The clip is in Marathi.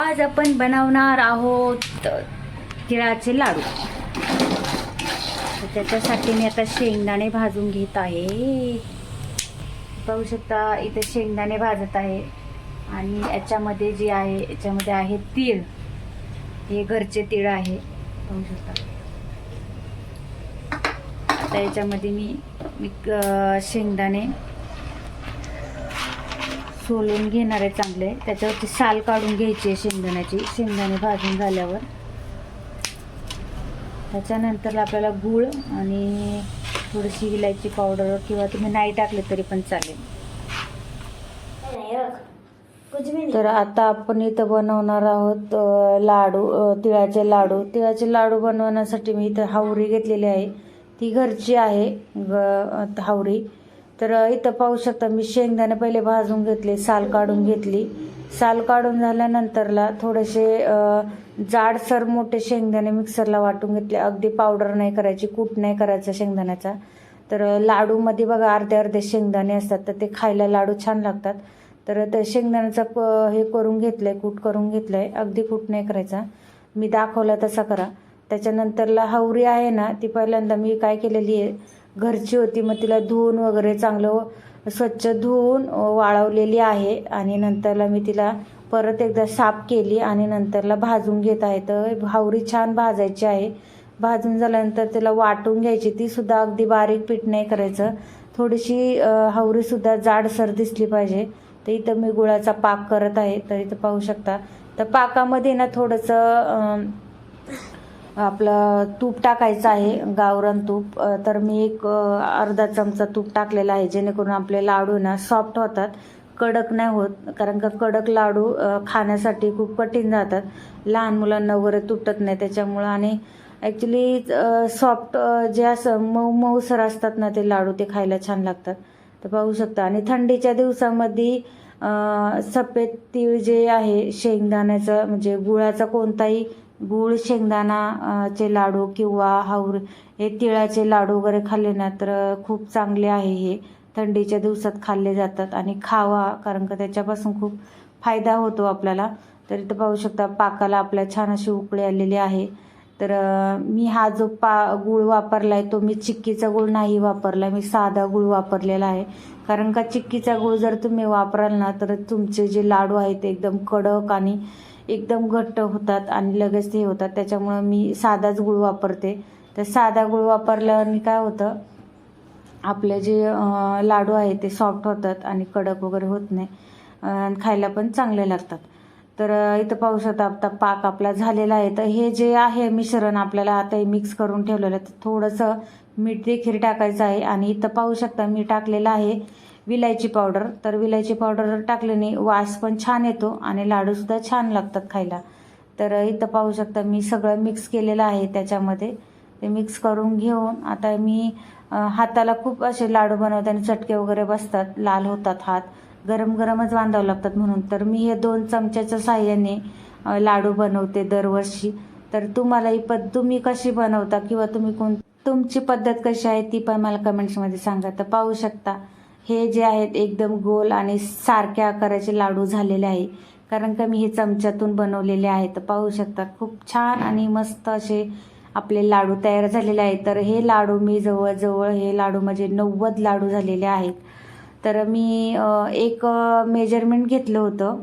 आज आपण बनवणार आहोत तिळाचे लाडू. त्याच्यासाठी मी आता शेंगदाणे भाजून घेत आहे. पाहू शकता इथे शेंगदाणे भाजत आहे. आणि याच्यामध्ये जे आहे याच्यामध्ये आहे तीळ. हे घरचे तीळ आहे. पाहू शकता. आता याच्यामध्ये मी मी शेंगदाणे सोलून घेणार आहे चांगले. त्याच्यावरची साल काढून घ्यायची आहे शेंगदाण्याची. शेंगदाणे भाजून झाल्यावर. त्याच्यानंतर आपल्याला गूळ आणि थोडीशी इलायची पावडर किंवा तुम्ही नाही टाकले तरी पण चालेल. तर आता आपण इथं बनवणार आहोत लाडू तिळाचे लाडू. तिळाचे लाडू बनवण्यासाठी मी इथं हावरी घेतलेली आहे. ती घरची आहे ग हावरी. तर इथं पाहू शकता मी शेंगदाणे पहिले भाजून घेतले साल काढून घेतली. साल काढून झाल्यानंतरला थोडेसे जाडसर मोठे शेंगदाणे मिक्सरला वाटून घेतले. अगदी पावडर नाही करायची कूट नाही करायचा शेंगदाण्याचा. तर लाडूमध्ये बघा अर्धे अर्धे शेंगदाणे असतात तर ते खायला लाडू छान लागतात. तर ते शेंगदाण्याचा प हे करून घेतलंय कूट करून घेतलंय. अगदी कूट नाही करायचा. मी दाखवला तसा करा. त्याच्यानंतरला हवरी आहे ना ती पहिल्यांदा मी काय केलेली आहे घरची होती मग तिला धुवून वगैरे चांगलं स्वच्छ धुवून वाळवलेली आहे. आणि नंतरला मी तिला परत एकदा साफ केली आणि नंतरला भाजून घेत आहे. तर हावरी छान भाजायची आहे. भाजून झाल्यानंतर तिला वाटून घ्यायची. ती सुद्धा अगदी बारीक पीठ नाही करायचं. थोडीशी अ, हावरीसुद्धा जाडसर दिसली पाहिजे. तर इथं मी गुळाचा पाक करत आहे. तर इथं पाहू शकता. तर पाकामध्ये ना थोडंसं आपलं तूप टाकायचं आहे गावरान तूप. तर मी एक अर्धा चमचा तूप टाकलेला आहे जेणेकरून आपले लाडू ना सॉफ्ट होतात. कडक नाही होत कारण का कडक लाडू खाण्यासाठी खूप कठीण जातात. लहान मुलांना वगैरे तुटत नाही त्याच्यामुळं आणि ॲक्च्युली सॉफ्ट जे असं मऊ मऊसर असतात ना ते लाडू ते खायला छान लागतात. तर पाहू शकता. आणि थंडीच्या दिवसामध्ये सफेद तीळ जे आहे शेंगदाण्याचं म्हणजे गुळाचा कोणताही गूळ शेंगदाणा चे लाडू किंवा हावर हे तिळाचे लाडू वगैरे खाल्ले ना तर खूप चांगले आहे हे. थंडीच्या दिवसात खाल्ले जातात आणि खावा कारण का त्याच्यापासून खूप फायदा होतो आपल्याला. तर इथं पाहू शकता पाकाला आपल्या छान अशी उकळी आलेली आहे. तर मी हा जो पा गुळ वापरला आहे तो मी चिक्कीचा गुळ नाही वापरला मी साधा गुळ वापरलेला आहे. कारण का चिक्कीचा गुळ जर तुम्ही वापराल ना तर तुमचे जे लाडू आहेत ते एकदम कडक आणि एकदम घट्ट होतात आणि लगेच ते होतात. त्याच्यामुळं मी साधाच गुळ वापरते. तर साधा गुळ वापरल्याने काय होतं आपले जे लाडू आहे ते सॉफ्ट होतात आणि कडक वगैरे होत नाही. आणि खायला पण चांगले लागतात. तर इथं पाहू शकता आता पाक आपला झालेला आहे. तर हे जे आहे मिश्रण आपल्याला आता हे मिक्स करून ठेवलेलं आहे. तर थोडंसं मीठ देखील टाकायचं आहे. आणि इथं पाहू शकता मी टाकलेलं आहे विलायची पावडर. तर विलायची पावडर टाकल्याने वास पण छान येतो आणि लाडूसुद्धा छान लागतात खायला. तर इथं पाहू शकता मी सगळं मिक्स केलेलं आहे त्याच्यामध्ये. ते मिक्स करून घेऊन आता मी हाताला खूप असे लाडू बनवताना चटके वगैरे बसतात. लाल होतात हात. गरम गरमच बांधावं लागतात म्हणून. तर मी हे दोन चमच्याच्या साह्याने लाडू बनवते दरवर्षी. तर तुम्हाला ही पद तुम्ही कशी बनवता किंवा तुम्ही कोण तुमची पद्धत कशी आहे ती पण मला कमेंट्समध्ये सांगा. तर पाहू शकता हे जे आहेत एकदम गोल आणि सारख्या आकाराचे लाडू झालेले आहे. कारण का मी हे चमच्यातून बनवलेले आहेत तर पाहू शकता खूप छान आणि मस्त असे आपले लाडू तयार झालेले आहेत. तर हे लाडू मी जवळजवळ हे लाडू म्हणजे नव्वद लाडू झालेले आहेत. तर मी एक मेजरमेंट घेतलं होतं.